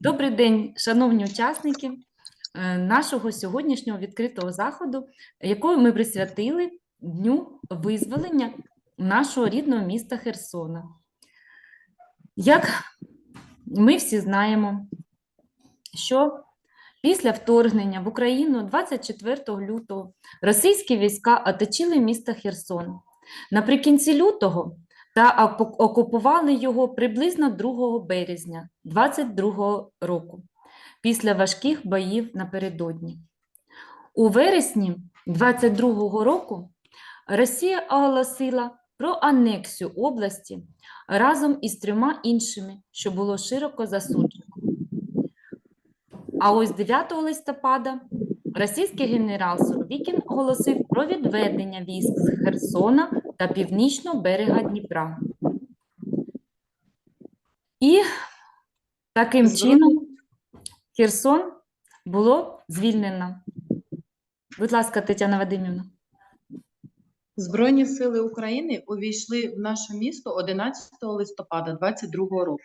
Добрий день, шановні учасники е, нашого сьогоднішнього відкритого заходу, якого ми присвятили Дню визволення нашого рідного міста Херсона. Як ми всі знаємо, що після вторгнення в Україну 24 лютого російські війська оточили місто Херсон. Наприкінці лютого та оку- окупували його приблизно 2 березня 22 року, після важких боїв напередодні. У вересні 22 року Росія оголосила про анексію області разом із трьома іншими, що було широко засуджено. А ось 9 листопада російський генерал Суровікін оголосив про відведення військ з Херсона та північного берега Дніпра. І таким чином Херсон було звільнено. Будь ласка, Тетяна Вадимівна. Збройні сили України увійшли в наше місто 11 листопада 22 року.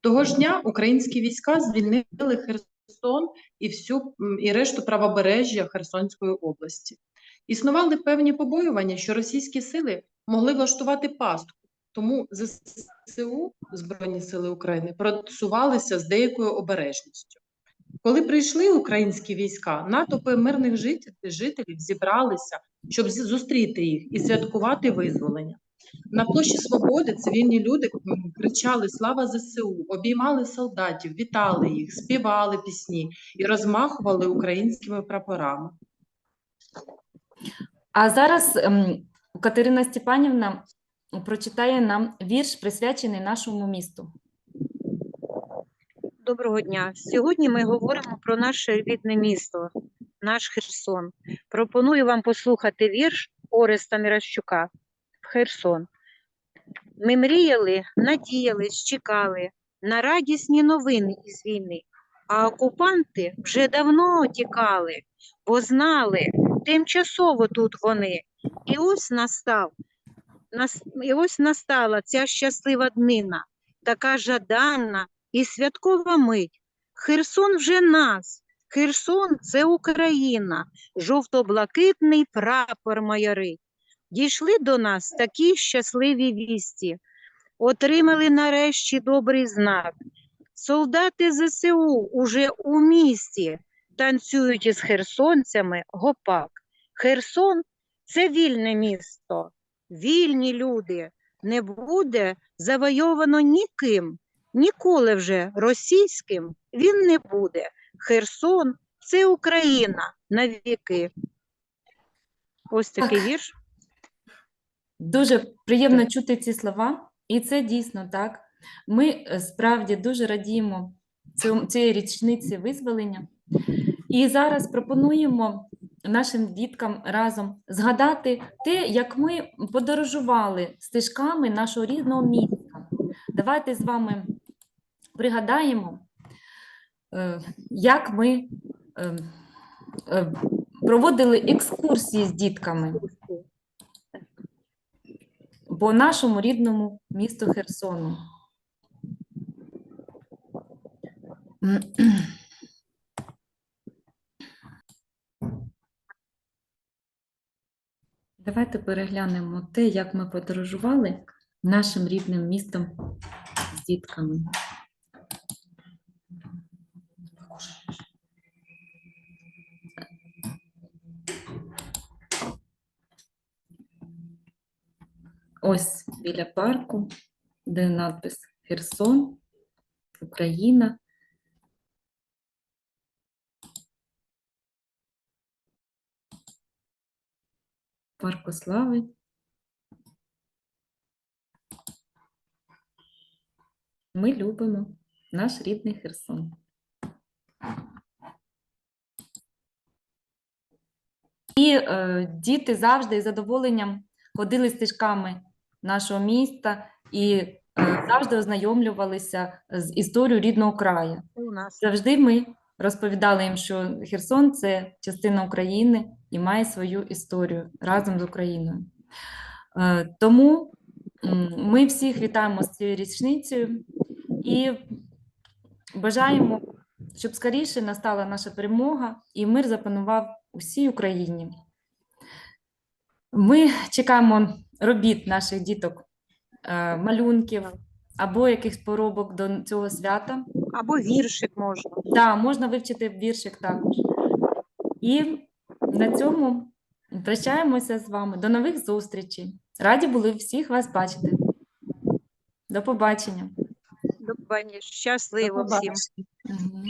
Того ж дня українські війська звільнили Херсон і всю і решту правобережжя Херсонської області. Існували певні побоювання, що російські сили могли влаштувати пастку, тому ЗСУ Збройні сили України просувалися з деякою обережністю. Коли прийшли українські війська, натовпи мирних жителів зібралися, щоб зустріти їх і святкувати визволення. На площі Свободи цивільні люди кричали Слава ЗСУ, обіймали солдатів, вітали їх, співали пісні і розмахували українськими прапорами. А зараз ем, Катерина Степанівна прочитає нам вірш, присвячений нашому місту. Доброго дня. Сьогодні ми говоримо про наше рідне місто, наш Херсон. Пропоную вам послухати вірш Ореста Міравщука Херсон. Ми мріяли, надіялись, чекали на радісні новини із війни, а окупанти вже давно тікали, бо знали, тимчасово тут вони. І ось настав, нас, і ось настала ця щаслива днина, така жаданна, і святкова мить. Херсон вже нас, Херсон це Україна, жовто-блакитний прапор майорить. Дійшли до нас такі щасливі вісті, отримали нарешті добрий знак. Солдати ЗСУ уже у місті танцюють із херсонцями гопак. Херсон це вільне місто, вільні люди. Не буде завойовано ніким. Ніколи вже російським він не буде. Херсон це Україна навіки. Ось такий Так. вірш. Дуже приємно чути ці слова, і це дійсно так. Ми е, справді дуже радіємо цієї річниці визволення. І зараз пропонуємо нашим діткам разом згадати те, як ми подорожували стежками нашого рідного міста. Давайте з вами пригадаємо, е, як ми е, е, проводили екскурсії з дітками по нашому рідному місту Херсону. Давайте переглянемо те, як ми подорожували нашим рідним містом з дітками. Ось біля парку, де надпис Херсон, Україна. Парку Слави. Ми любимо наш рідний Херсон. І е, діти завжди із задоволенням ходили стежками нашого міста і е, завжди ознайомлювалися з історією рідного краю. Завжди ми розповідали їм, що Херсон це частина України і має свою історію разом з Україною. Е, Тому ми всіх вітаємо з цією річницею і Бажаємо, щоб скоріше настала наша перемога і мир запанував у всій Україні. Ми чекаємо робіт наших діток, е, малюнків або якихось поробок до цього свята. Або віршик можна. Так, можна вивчити віршик також. І на цьому прощаємося з вами. До нових зустрічей. Раді були всіх вас бачити. До побачення. До побачення. Щасливо всім. Мгм.